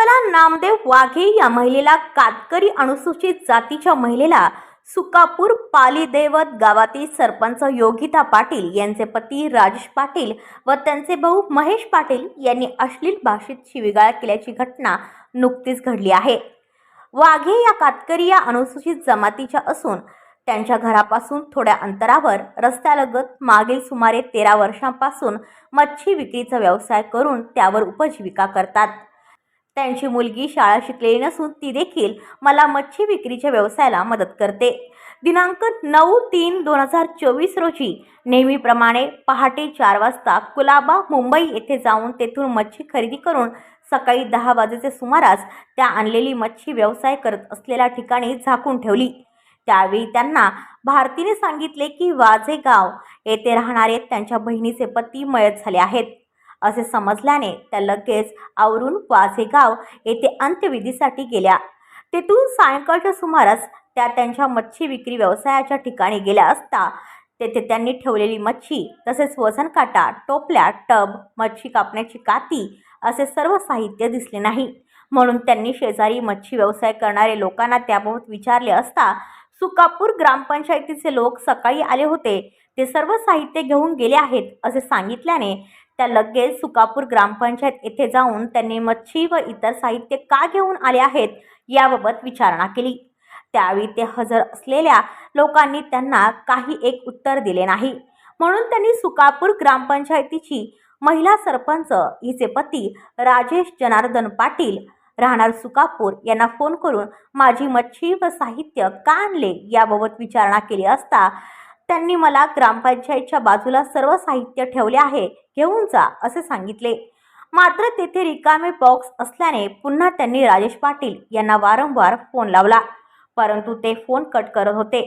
नामदेव वाघे या महिलेला कातकरी अनुसूचित जातीच्या महिलेला सुकापूर पालीदेवत गावातील सरपंच योगिता पाटील यांचे पती राजेश पाटील व त्यांचे भाऊ महेश पाटील यांनी अश्लील भाषेत शिविगाळ केल्याची घटना नुकतीच घडली आहे. वाघे या कातकरी या अनुसूचित जमातीच्या असून त्यांच्या घरापासून थोड्या अंतरावर रस्त्यालगत मागील सुमारे तेरा वर्षांपासून मच्छी विक्रीचा व्यवसाय करून त्यावर उपजीविका करतात. त्यांची मुलगी शाळा शिकलेली नसून ती देखील मला मच्छी विक्रीच्या व्यवसायाला मदत करते. दिनांक नऊ तीन दोन हजार चोवीस रोजी नेहमीप्रमाणे पहाटे चार वाजता कुलाबा मुंबई येथे जाऊन तेथून मच्छी खरेदी करून सकाळी दहा वाजेचे सुमारास त्या आणलेली मच्छी व्यवसाय करत असलेल्या ठिकाणी झाकून ठेवली. त्यावेळी त्यांना भारतीने सांगितले की वाजेगाव येथे राहणारे त्यांच्या बहिणीचे पती मयत झाले आहेत. असे समजल्याने त्या लगेच आवरून वाझेगाव येथे अंत्यविधीसाठी गेल्या. तेथून सायंकाळच्या सुमारास त्या त्यांच्या मच्छी विक्री व्यवसायाच्या ठिकाणी गेल्या असता तेथे त्यांनी ठेवलेली मच्छी तसेच वजन काटा टोपल्या टब मच्छी कापण्याची काती असे सर्व साहित्य दिसले नाही. म्हणून त्यांनी शेजारी मच्छी व्यवसाय करणारे लोकांना त्याबाबत विचारले असता सुकापूर ग्रामपंचायतीचे लोक सकाळी आले होते ते सर्व साहित्य घेऊन गेले आहेत असे सांगितल्याने त्या लगेच सुकापूर ग्रामपंचायत येथे जाऊन त्यांनी मच्छी व इतर साहित्य का घेऊन आले आहेत याबाबत विचारणा केली. त्यावेळी ते हजर असलेल्या लोकांनी त्यांना काही एक उत्तर दिले नाही. म्हणून त्यांनी सुकापूर ग्रामपंचायतीची महिला सरपंच हिचे पती राजेश जनार्दन पाटील राहणार सुकापूर यांना फोन करून माझी मच्छी व साहित्य का आणले याबाबत विचारणा केली असता त्यांनी मला ग्रामपंचायतच्या बाजूला सर्व साहित्य ठेवले आहे घेऊन जा असे सांगितले. मात्र तेथे रिकामे बॉक्स असल्याने पुन्हा त्यांनी राजेश पाटील यांना वारंवार फोन लावला. परंतु ते फोन कट करत होते.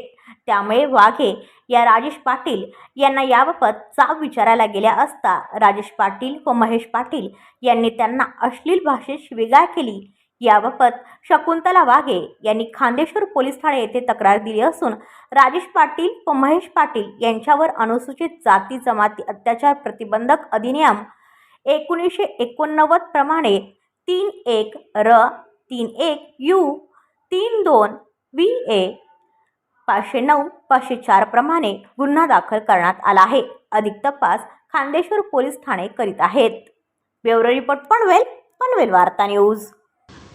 त्यामुळे वाघे या राजेश पाटील यांना याबाबत जाब विचारायला गेल्या असता राजेश पाटील व महेश पाटील यांनी त्यांना अश्लील भाषेत शिवेगाळ केली. याबाबत शकुंतला वाघे यांनी खांदेश्वर पोलीस ठाणे येथे तक्रार दिली असून राजेश पाटील व महेश पाटील यांच्यावर अनुसूचित जाती जमाती अत्याचार प्रतिबंधक अधिनियम एकोणीसशे एकोणनव्वद प्रमाणे तीन एक र तीन एक यू तीन दोन व्ही ए पाचशे नऊ पाचशे चार प्रमाणे गुन्हा दाखल करण्यात आला आहे. अधिक तपास खांदेश्वर पोलीस ठाणे करीत आहेत. ब्युरो रिपोर्ट पनवेल पनवेल वार्ता न्यूज.